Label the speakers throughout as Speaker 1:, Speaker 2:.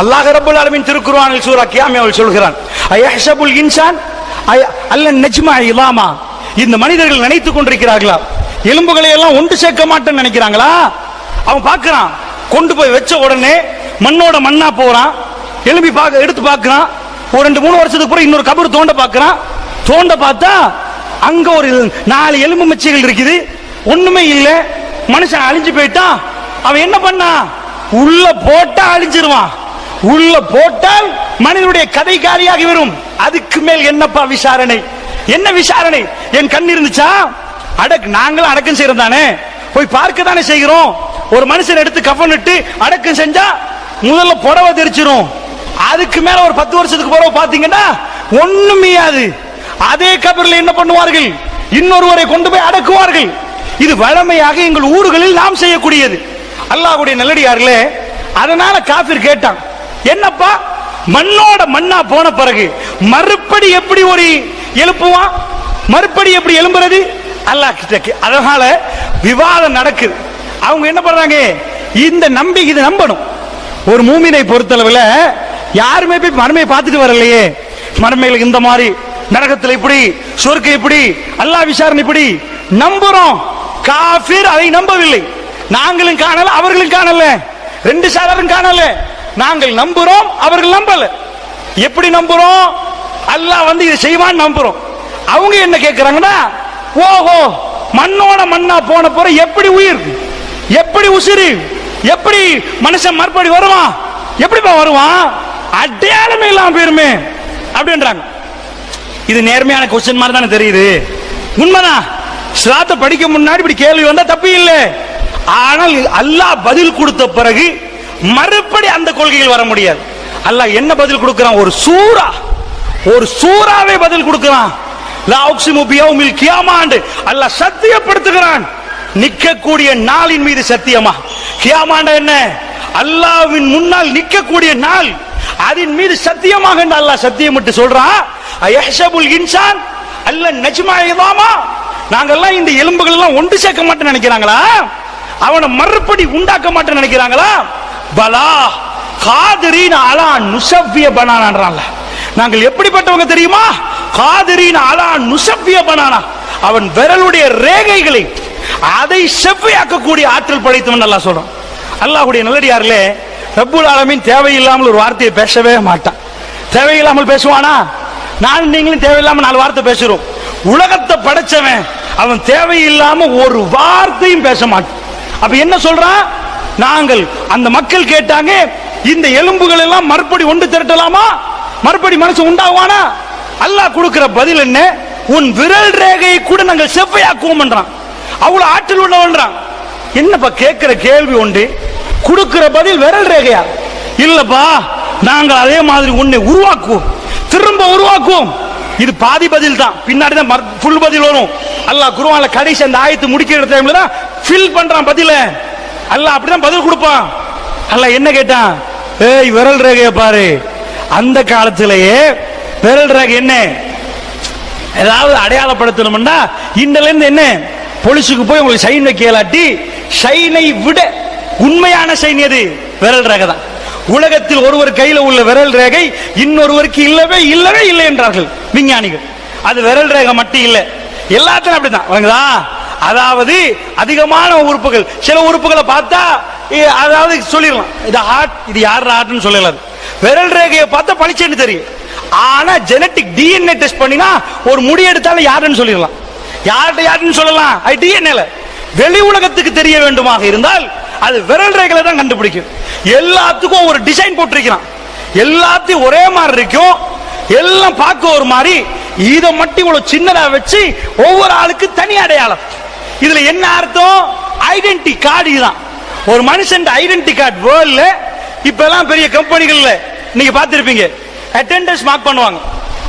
Speaker 1: அல்லாஹ் ரபுல் அலமின் திருக்குர்ஆனில் சூரா கியாமியாவில் சொல்கிறான் அயஹ்சபுல் இன்சான் அய- அல்ல நஜ்மா இலாமா? இந்த மனிதர்கள் நினைத்துக் கொண்டிருக்கிறார்களா? எலும்புகளை எல்லாம் ஒன்று சேர்க்க மாட்டேன்னு நினைக்கிறாங்களா? அவன் பார்க்கறான் கொண்டு போய் வச்ச உடனே மண்ணோட மண்ணா போறான் எலும்பி பார்க்க எடுத்து பார்க்கறான் ஒரு ரெண்டு மூணு வருஷத்துக்கு அப்புறம் இன்னொரு கபர் தோண்ட பார்க்கறான். தோண்ட பார்த்தா அங்க ஒரு நாலு எலும்பு மச்சைகள் இருக்குது ஒண்ணுமே இல்ல மனுஷன் அழிஞ்சு போயிட்டான். அவன் என்ன பண்ணா உள்ள போட்டா அழிஞ்சிருவான். உள்ள போட்டால் மனிதனுடைய கதை காலியாகி வரும். அதுக்கு மேல் என்னப்பா விசாரணை? என்ன விசாரணை? என் கண் இருந்துச்சா? அடக் நாங்களும் அடக்கம் செய்யறோம் தானே போய் பார்க்க தானே செய்கிறோம். ஒரு மனுஷன் எடுத்து கஃன் இட்டு அடக்கம் செஞ்சா முதல்ல புடவை தெரிச்சிரும். அதுக்கு மேல ஒரு பத்து வருஷத்துக்கு பிறகு பாத்தீங்கன்னா ஒண்ணுமையாது அதே. கபரில் என்ன பண்ணுவார்கள்? இன்னொருவரை கொண்டு போய் அடக்குவார்கள். இது வழமையாக எங்கள் ஊர்களில் நாம் செய்யக்கூடியது. அல்லாஹ்வுடைய நல்லடியார்களே அதனால காபிர் கேட்டான். என்னப்பா? மண்ணோட மண்ணா போன பிறகு மறுபடி எப்படி ஒரு எழுப்புவான்? மறுபடி எப்படி எழும்புறது? அல்லாஹ் கிட்ட அதனால விவாதம் நடக்குது. அவங்க என்ன பண்றாங்க? இந்த நம்பிக்கை இதை நம்பணும். ஒரு மூமினை பொறுத்தளவில் யாருமே போய் மறுமையை பார்த்துட்டு வரலையே. மறுமையில் இந்த மாதிரி நரகத்தில் இப்படி சொர்க்கம் இப்படி அல்லா விசாரணை இப்படி நம்புறோம். காஃபிர் அதை நம்பவில்லை. நாங்களும் காணல அவர்களும் காணல. ரெண்டு சாரரும் காணல. நாங்கள் நம்புறோம் அவர்கள் நம்பல. எப்படி நம்புறோம்? அல்லாஹ் வந்து இதை செய்வான்னு நம்புறோம். அவங்க என்ன கேட்கிறாங்கன்னா ஓஹோ மண்ணோட மண்ணா போன பிறகு எப்படி உயிர்? எப்படி உசிறு? எப்படி மனுஷன் மறுபடி வருவான்? எப்படிப்பா வருவான்? அடையாளமே இல்லாம போயிருமே. அப்படின்றாங்க. இது நேர்மையான கொஸ்டின் மாதிரி தானே தெரியுது. உண்மைதான். ஸ்லாத்த படிக்க முன்னாடி இப்படி கேள்வி வந்தா தப்பு இல்லை. ஆனால் அல்லாஹ் பதில் கொடுத்த பிறகு மறு கொள்கைகள் வர முடியாது. அல்லாஹ் என்ன பதில் கொடுக்கிறான்? ஒரு சூரா ஒரு சூறாவே பதில் கொடுக்கிறான். லா கியாமாண்டு. அல்லாஹ் சத்தியப்படுத்துகிறான். நிற்கக்கூடிய நாளின் மீது சத்தியமா? கியாமாண்ட என்ன? அல்லாஹ்வின் முன்னால் நிற்கக்கூடிய நாள் அதன் மீது சத்தியமாக என்று அல்லாஹ் சத்தியமிட்டு சொல்றான் அயஹ்சபுல் இன்சான் அல்ல நஜ்மா இதாமா? நாங்கெல்லாம் இந்த எலும்புகள் எல்லாம் ஒன்று சேர்க்க மாட்டேன்னு நினைக்கிறாங்களா? அவனை மறுபடி உண்டாக்க மாட்டேன்னு நினைக்கிறாங்களா? பலா. காதிரின் அலா நுசவ்விய பனானான்றான்ல. நாங்கள் எப்படிப்பட்டவங்க தெரியுமா? காதிரின் அலா நுசவ்விய பனானா. அவன் விரலுடைய ரேகைகளை அதை செவ்வையாக்கக்கூடிய ஆற்றல் படைத்தவன் நல்லா சொல்றான். அல்லாஹுடைய நல்லடியாரிலே ரப்புல் ஆலமின் தேவையில்லாமல் ஒரு வார்த்தையை பேசவே மாட்டான். தேவையில்லாமல் பேசுவானா? நான் நீங்களும் தேவையில்லாமல் நாலு வார்த்தை பேசுறோம். உலகத்தை படைச்சவன் அவன் தேவையில்லாம ஒரு வார்த்தையும் பேச மாட்டான். அப்ப என்ன சொல்றான்? நாங்கள் அந்த மக்கள் கேட்டாங்க இந்த எலும்புகள் எல்லாம் மறுபடி ஒன்று திரட்டலாமா? மறுபடி மனசு உண்டாகுவானா? அல்லாஹ் கொடுக்கிற பதில் என்ன? உன் விரல் ரேகையை கூட நாங்கள் செவ்வையாக்குவோம்ன்றான். அவ்வளவு ஆற்றல் உள்ளவன்றான். என்னப்பா கேட்கிற கேள்வி உண்டு கொடுக்கிற பதில் விரல் ரேகையா? இல்லப்பா நாங்கள் அதே மாதிரி உன்னை உருவாக்குவோம். திரும்ப உருவாக்குவோம். இது பாதி பதில் தான். பின்னாடி தான் ஃபுல் பதில் வரும். அல்லாஹ் குருவான்ல கடைசி அந்த ஆயத்து முடிக்கிற டைம்ல தான் ஃபில் பண்றான் பதில. அல்லாஹ் அப்படிதான் பதில் கொடுப்பான். அல்லாஹ் என்ன கேட்டான்? ஏய் விரல் ரேகைய பாரு. அந்த காலத்திலேயே விரல் ரேகை என்ன? ஏதாவது அடையாளப்படுத்தணும்னா இந்தல இருந்து என்ன? பொலிசுக்கு போய் உங்களுக்கு சைன் வைக்கலாட்டி சைனை விட உண்மையான சைன் எது? விரல் ரேகை தான். உலகத்தில் ஒருவர் கையில உள்ள விரல் ரேகை இன்னொருவருக்கு இல்லவே இல்லவே இல்லை என்றார்கள் விஞ்ஞானிகள். அது விரல் ரேகை மட்டும் இல்லை. எல்லாத்திலும் அப்படிதான் அதாவது அதிகமான உறுப்புகள். சில உறுப்புகளை பார்த்தா அதாவது சொல்லிடலாம். இது ஹார்ட் இது யார் ஹார்ட்னு சொல்லலாம் விரல் ரேகையை பார்த்தா பளிச்சுன்னு தெரியும். ஆனா ஜெனட்டிக் டிஎன்ஏ டெஸ்ட் பண்ணினா ஒரு முடி எடுத்தாலும் யாருன்னு சொல்லிடலாம். யார்கிட்ட யாருன்னு சொல்லலாம்? அது டிஎன்ஏல வெளி உலகத்துக்கு தெரிய வேண்டுமாக இருந்தால் அது விரல் ரேகையில தான் கண்டுபிடிக்கும். எல்லாத்துக்கும் ஒரு டிசைன் போட்டிருக்கிறான். எல்லாத்தையும் ஒரே மாதிரி இருக்கும். எல்லாம் பார்க்க ஒரு மாதிரி. இதை மட்டும் இவ்வளவு சின்னதா வச்சு ஒவ்வொரு ஆளுக்கு தனி அடையாளம். இதுல என்ன அர்த்தம்? ஐடென்டி கார்டு தான் ஒரு மனுஷன் ஐடென்டி கார்டு வேர்ல்ட்ல இப்பெல்லாம் பெரிய கம்பெனிகள்ல நீங்க பார்த்திருப்பீங்க. அட்டெண்டன்ஸ் மார்க் பண்ணுவாங்க.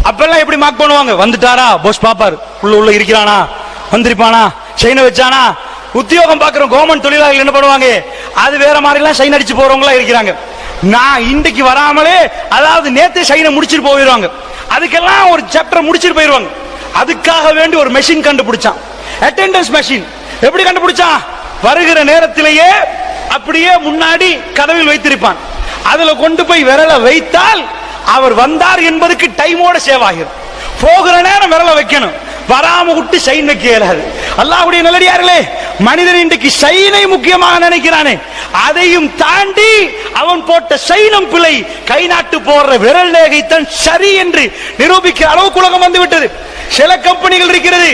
Speaker 1: அப்பெல்லாம் எப்படி மார்க் பண்ணுவாங்க? வந்துட்டாரா? போஸ் பாப்பாரு உள்ள உள்ள இருக்கிறானா? வந்திருப்பானா? சைனை வச்சானா? உத்தியோகம் பார்க்குற கவர்மெண்ட் தொழிலாளர்கள் என்ன பண்ணுவாங்க? அது வேற மாதிரிலாம் சைன் அடிச்சு போறவங்களா இருக்கிறாங்க. நான் இன்றைக்கு வராமலே அதாவது நேத்தே சைனை முடிச்சிட்டு போயிடுவாங்க. அதுக்கெல்லாம் ஒரு சாப்டர் முடிச்சிட்டு போயிடுவாங்க. அதுக்காக வேண்டி ஒரு மெஷின் கண்டுபிடிச்சான். அட்டெண்டன்ஸ் மெஷின் எப்படி கண்டுபிடிச்சான்? வருகிற நேரத்திலேயே அப்படியே முன்னாடி கதவில் வைத்திருப்பான். அதுல கொண்டு போய் விரலை வைத்தால் அவர் வந்தார் என்பதுக்கு டைமோட சேவ் ஆகிரும் போகிற நேரம் விரலை வைக்கணும். வராம விட்டு சைன் வைக்க இயலாது. அல்லாஹ்வுடைய நல்லடியார்களே மனிதன் இன்றைக்கு சைனை முக்கியமாக நினைக்கிறானே. அதையும் தாண்டி அவன் போட்ட சைனம் பிழை கை நாட்டு போடுற விரல் ரேகைத்தான் சரி என்று நிரூபிக்கிற அளவுக்கு உலகம் வந்து விட்டது சில கம்பெனிகள் இருக்கிறது.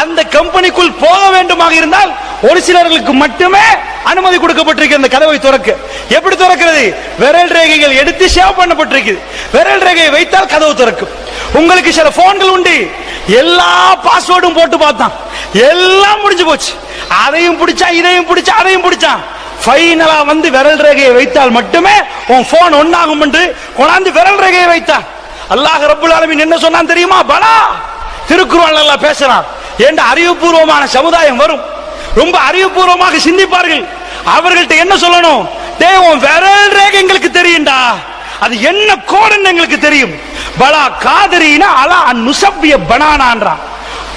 Speaker 1: அந்த கம்பெனிக்குள் போக வேண்டுமாக இருந்தால் ஒரு சிலர்களுக்கு மட்டுமே அனுமதி கொடுக்கப்பட்டிருக்கு அந்த கதவை திறக்க. எப்படி திறக்கிறது? விரல் ரேகைகள் எடுத்து சேவ் பண்ணப்பட்டிருக்கு விரல் ரேகையை வைத்தால் கதவு திறக்கும். உங்களுக்கு சில போன்கள் உண்டு. எல்லா பாஸ்வேர்டும் போட்டு பார்த்தான். எல்லாம் முடிஞ்சு போச்சு. அதையும் பிடிச்சா இதையும் பிடிச்சா அதையும் பிடிச்சான் ஃபைனலா வந்து விரல் ரேகையை வைத்தால் மட்டுமே உன் போன் ஒன்னாகும் என்று கொண்டாந்து விரல் ரேகையை வைத்தான் அல்லாஹ் ரபுல் ஆலமின் என்ன சொன்னான் தெரியுமா? பலா! திருக்குறள் நல்லா பேசுறான். என்ற அறிவுபூர்வமான சமுதாயம் வரும். ரொம்ப அறிவுபூர்வமாக சிந்திப்பார்கள். அவர்கள்ட்ட என்ன சொல்லணும்? தேவன் விரல் ரேகை எங்களுக்கு தெரியும்டா. அது என்ன கோடுன்னு எங்களுக்கு தெரியும். பலா காதரினா அலா நுசப்பிய பனானான்றான்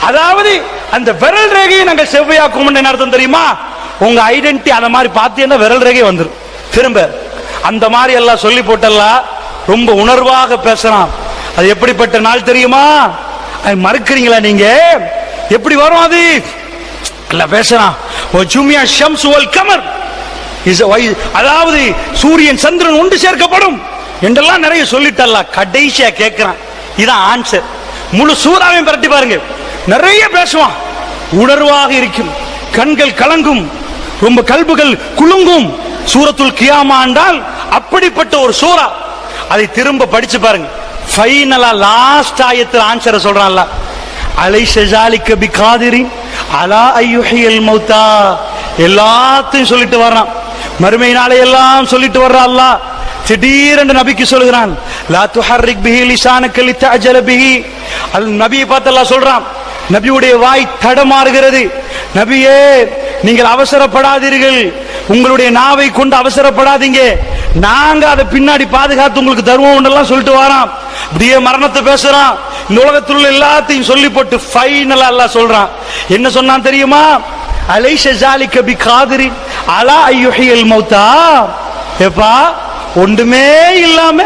Speaker 1: அதாவது அந்த விரல் ரேகையை நாங்கள் செவ்வையாக்கும் என்ன அர்த்தம் தெரியுமா? உங்க ஐடென்டி அந்த மாதிரி பார்த்தீங்கன்னா விரல் ரேகை வந்துரும். திரும்ப அந்த மாதிரி எல்லாம் சொல்லி போட்டெல்லாம் ரொம்ப உணர்வாக பேசுறான். அது எப்படிப்பட்ட நாள் தெரியுமா? மறுக்கிறீங்களா நீங்க? எப்படி வரும் அது? அல்ல பேசுறான். ஜுமியா ஷம்ஸ் வல் கமர். இஸ் அதாவது சூரியன் சந்திரன் ஒன்று சேர்க்கப்படும் என்றெல்லாம் நிறைய சொல்லிட்டல்ல. கடைசியா கேட்கிறான் இதான் ஆன்சர் முழு சூறாவையும் பரட்டி பாருங்க. நிறைய பேசுவான். உணர்வாக இருக்கும். கண்கள் கலங்கும். ரொம்ப கல்புகள் குலுங்கும். சூரத்துள் கியாமா என்றால் அப்படிப்பட்ட ஒரு சூறா. அதை திரும்ப படிச்சு பாருங்க. ஃபைனலா லாஸ்ட் ஆயத்தில் ஆன்சரை சொல்றான்ல. அலை ஷஜாலிக்க பி காதிரின் அலா ஐயுஹியல் மௌத்தா. எல்லாத்தையும் சொல்லிட்டு வர்றான். மறுமை நாளை எல்லாம் சொல்லிட்டு வர்றா அல்லாஹ். திடீரென்று நபிக்கு சொல்கிறான் லா துஹர்ரிக் பிஹி லிசானக லித்தஅஜல பிஹி. அல் நபியை பார்த்து அல்லாஹ் சொல்றான் நபியுடைய வாய் தடமாறுகிறது. நபியே நீங்கள் அவசரப்படாதீர்கள். உங்களுடைய நாவை கொண்டு அவசரப்படாதீங்க. நாங்க அதை பின்னாடி பாதுகாத்து உங்களுக்கு தருவோம் எல்லாம் சொல்லிட்டு வரான். அப்படியே மரணத்தை பேசுறான். இந்த உலகத்தில் உள்ள எல்லாத்தையும் சொல்லி போட்டு ஃபைனலா எல்லாம் சொல்றான். என்ன சொன்னான் தெரியுமா? அலைஷ ஜாலி கபி காதிரி அலா ஐயுஹியல் மௌத்தா? ஏப்பா ஒன்றுமே இல்லாம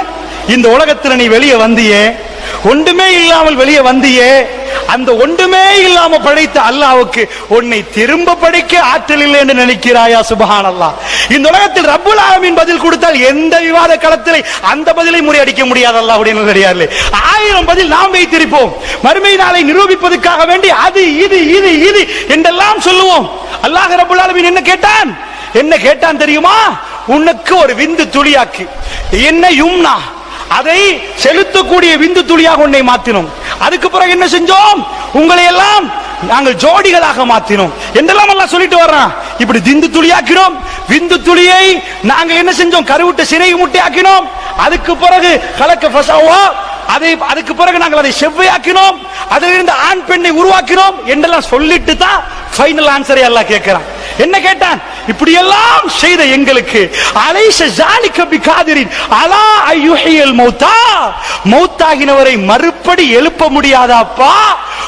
Speaker 1: இந்த உலகத்துல நீ வெளியே வந்தியே. ஒன்றுமே இல்லாமல் வெளியே வந்தியே. அந்த ஒன்றுமே இல்லாம படைத்த அல்லாவுக்கு உன்னை திரும்ப படைக்க ஆற்றல் இல்லை என்று நினைக்கிறாயா சுபஹான் அல்லாஹ் இந்த உலகத்தில் ரப்புல் ஆலமின் பதில் கொடுத்தால் எந்த விவாத களத்திலே அந்த பதிலை முறியடிக்க முடியாது அப்படின்னு தெரியாது ஆயிரம் பதில் நாம் வைத்திருப்போம். மறுமை நாளை நிரூபிப்பதற்காக வேண்டி அது இது இது இது என்றெல்லாம் சொல்லுவோம். அல்லாஹ் ரப்புல் ஆலமின் என்ன கேட்டான்? என்ன கேட்டான் தெரியுமா? உனக்கு ஒரு விந்து துளியாக்கு. என்ன யும்னா அதை செலுத்தக்கூடிய விந்து துளியாக உன்னை மாத்தினோம். அதுக்கு பிறகு என்ன செஞ்சோம்? உங்களை எல்லாம் நாங்கள் ஜோடிகளாக மாத்தினோம். என்றெல்லாம் எல்லாம் சொல்லிட்டு வர்றான். இப்படி திந்து துளியாக்கினோம். விந்து துளியை நாங்கள் என்ன செஞ்சோம்? கருவுட்ட சிறை முட்டையாக்கினோம். அதுக்கு பிறகு கலக்க ஃபசாவா அதை அதுக்கு பிறகு நாங்கள் அதை செவ்வையாக்கினோம். அதிலிருந்து ஆண் பெண்ணை உருவாக்கினோம். என்றெல்லாம் சொல்லிட்டு தான் ஃபைனல் ஆன்சரை எல்லாம் கேட்கிறான். என்ன கேட்டான்? இப்படி எல்லாம் செய்த எங்களுக்கு அலைச ஜாலிக்க பி காதிரின் அலா ஐயுஹியல் மௌத்தா? மௌத்தாகினவரை மறுபடி எழுப்ப முடியாதாப்பா?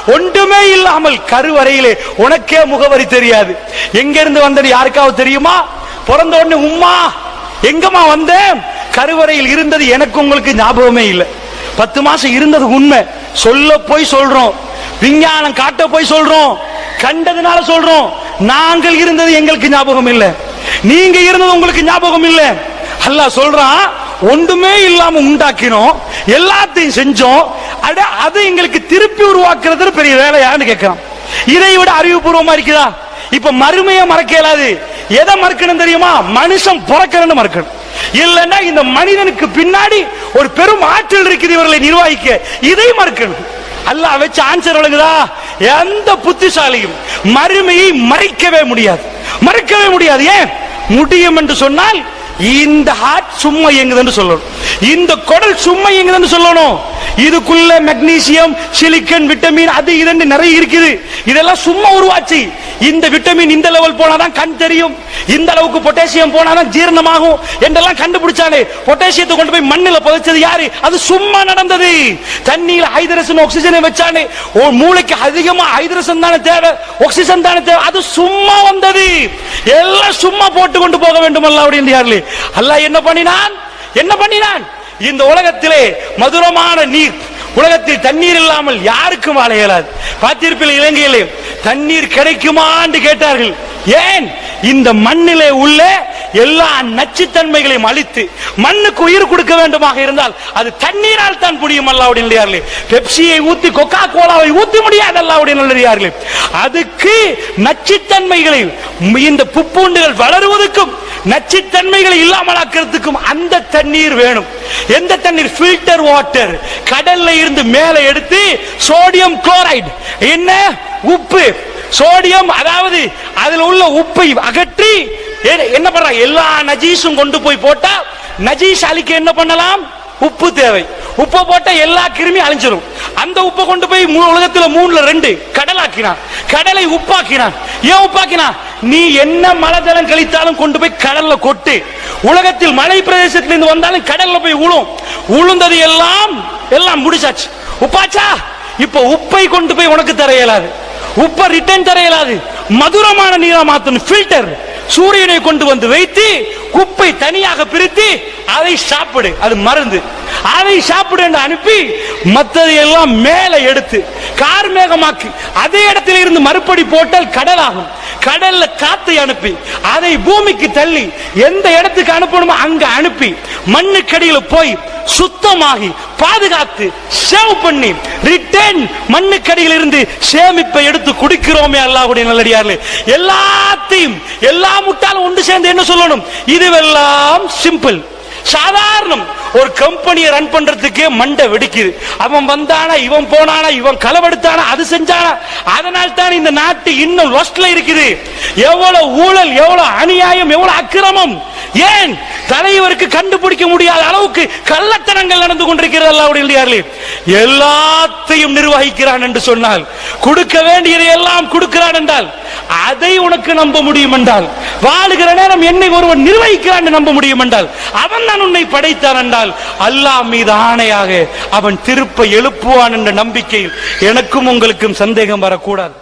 Speaker 1: ஒன்றுமே இல்லாமல் கருவறையிலே உனக்கே முகவரி தெரியாது. எங்க இருந்து வந்தது யாருக்காவது தெரியுமா? பிறந்த உடனே உம்மா எங்கம்மா வந்தேன்? கருவறையில் இருந்தது எனக்கு உங்களுக்கு ஞாபகமே இல்லை. பத்து மாசம் இருந்தது உண்மை. சொல்ல போய் சொல்றோம். விஞ்ஞானம் காட்ட போய் சொல்றோம். கண்டதுனால சொல்றோம். நாங்கள் இருந்தது எங்களுக்கு ஞாபகம் இல்லை. நீங்க இருந்தது உங்களுக்கு ஞாபகம் இல்லை. அல்லாஹ் சொல்றான் ஒன்றுமே இல்லாம உண்டாக்கினோம் எல்லாத்தையும் செஞ்சோம். அட அது எங்களுக்கு திருப்பி உருவாக்குறது பெரிய வேலையான்னு கேட்கிறான். இதை விட அறிவுபூர்வமா இருக்குதா இப்ப மறுமையை மறக்க இயலாது. எதை மறுக்கணும் தெரியுமா? மனுஷன் பிறக்கணும்னு மறுக்கணும். இல்லைன்னா இந்த மனிதனுக்கு பின்னாடி ஒரு பெரும் ஆற்றல் இருக்குது இவர்களை நிர்வகிக்க. இதை மறுக்கணும். அல்லாஹ் வச்சு ஆன்சர் வழங்குதா எந்த புத்திசாலியும் மறுமையை மறைக்கவே முடியாது. மறுக்கவே முடியாது. ஏன்? முடியும் என்று சொன்னால் இந்த ஹார்ட் சும்மா இயங்குதுன்னு சொல்லணும். இந்த குடல் சும்மா இயங்குதுன்னு சொல்லணும். இதுக்குள்ள மெக்னீசியம் சிலிக்கன் விட்டமின் அது இதுன்னு நிறைய இருக்குது. இதெல்லாம் சும்மா உருவாச்சு. இந்த விட்டமின் இந்த லெவல் போனாதான் கண் தெரியும். இந்த அளவுக்கு பொட்டாசியம் போனாதான் ஜீரணமாகும் என்றெல்லாம் கண்டுபிடிச்சானே. பொட்டாசியத்தை கொண்டு போய் மண்ணில் புதைச்சது யாரு? அது சும்மா நடந்தது. தண்ணியில் ஹைதரசன் ஆக்சிஜனை வச்சானே. ஓ மூளைக்கு அதிகமா ஹைதரசன் தானே தேவை? ஆக்சிஜன் தானே தேவை? அது சும்மா வந்தது. எல்லாம் சும்மா போட்டு கொண்டு போக வேண்டும் அல்ல அப்படின்னு யாரு அல்லாஹ் என்ன பண்ணினான்? என்ன பண்ணினான்? இந்த உலகத்திலே மதுரமான நீர் உலகத்தில் தண்ணீர் இல்லாமல் யாருக்கும் வாழ இயலாது. பார்த்திருப்பில் இலங்கையிலே தண்ணீர் கிடைக்குமா என்று கேட்டார்கள். ஏன்? இந்த மண்ணிலே உள்ள எல்லா நச்சுத்தன்மைகளையும் அழித்து மண்ணுக்கு உயிர் கொடுக்க வேண்டுமாக இருந்தால் அது தண்ணீரால் தான் முடியும் அல்லாவுடைய நல்லடியார்களே பெப்சியை ஊத்தி கொக்கா கோலாவை ஊத்தி முடியாது அல்லாவுடைய நல்லடியார்களே அதுக்கு நச்சுத்தன்மைகளை இந்த புப்பூண்டுகள் வளருவதற்கும் நச்சுத்தன்மைகளை இல்லாமலாக்கிறதுக்கும் அந்த தண்ணீர் வேணும். எந்த தண்ணீர்? ஃபில்டர் வாட்டர் கடல்ல இருந்து மேலே எடுத்து சோடியம் குளோரைடு என்ன? உப்பு. சோடியம் அதாவது அதுல உள்ள உப்பை அகற்றி என்ன பண்ற எல்லா நஜீஸும் கொண்டு போய் போட்டா நஜீஸ் அழிக்க என்ன பண்ணலாம்? உப்பு தேவை. உப்பை போட்ட எல்லா கிருமி அழிஞ்சிடும் அந்த உப்பை கொண்டு போய் உலகத்துல மூணுல ரெண்டு. கடலாக்கினான் கடலை உப்பாக்கினான். ஏன் உப்பாக்கினான்? நீ என்ன மழை ஜலம் கழித்தாலும் கொண்டு போய் கடல்ல கொட்டு. உலகத்தில் மலை பிரதேசத்திலிருந்து வந்தாலும் கடல்ல போய் உழும். உளுந்தது எல்லாம் எல்லாம் முடிச்சாச்சு. உப்பாச்சா? இப்ப உப்பை கொண்டு போய் உனக்கு தர இயலாது. உப்பை ரிட்டர்ன் தர இயலாது. மதுரமான நீரா மாத்தணும் ஃபில்டர் சூரியனை கொண்டு வந்து வைத்து குப்பை தனியாக பிரித்து அதை சாப்பிடு. அது மருந்து. அதை சாப்பிடு என்று அனுப்பி மற்றதை எல்லாம் மேலே எடுத்து கார்மேகமாக்கி அதே இடத்துல இருந்து மறுபடி போட்டால் கடலாகும். கடல்ல காத்தை அனுப்பி அதை பூமிக்கு தள்ளி எந்த இடத்துக்கு அனுப்பணுமோ அங்க அனுப்பி மண்ணுக்கடியில் போய் சுத்தமாகி பாதுகாத்து சேவ் பண்ணி ரிட்டர்ன் மண்ணுக்கடியில் இருந்து சேமிப்பை எடுத்து குடிக்கிறோமே அல்லாஹுடைய நல்லடியார்களே. எல்லாத்தையும் எல்லா முட்டாலும் ஒன்று சேர்ந்து என்ன சொல்லணும்? இதுவெல்லாம் சிம்பிள் சாதாரணம். ஒரு கம்பெனியை ரன் பண்றதுக்கே மண்டை வெடிக்குது. அவன் வந்தானா இவன் போனானா இவன் களவெடுத்தானா அது செஞ்சானா? அதனால் தான் இந்த நாட்டு இன்னும் லொஸ்ட்ல இருக்குது. எவ்வளவு ஊழல் எவ்வளவு அநியாயம் எவ்வளவு அக்கிரமம்? ஏன்? தலைவருக்கு கண்டுபிடிக்க முடியாத அளவுக்கு கள்ளத்தனங்கள் நடந்து கொண்டிருக்கிறது அல்லாவுடைய எல்லாத்தையும் நிர்வகிக்கிறான் என்று சொன்னால் கொடுக்க வேண்டியதை எல்லாம் கொடுக்கிறான் என்றால் அதை உனக்கு நம்ப முடியும் என்றால் வாழுகிற நேரம் என்னை ஒருவன் நிர்வகிக்கிறான் நம்ப முடியும் என்றால் அவன் தான் உன்னை படைத்தான் என்றால் அல்லாஹ் மீது ஆணையாக அவன் திருப்ப எழுப்புவான் என்ற நம்பிக்கையில் எனக்கும் உங்களுக்கும் சந்தேகம் வரக்கூடாது.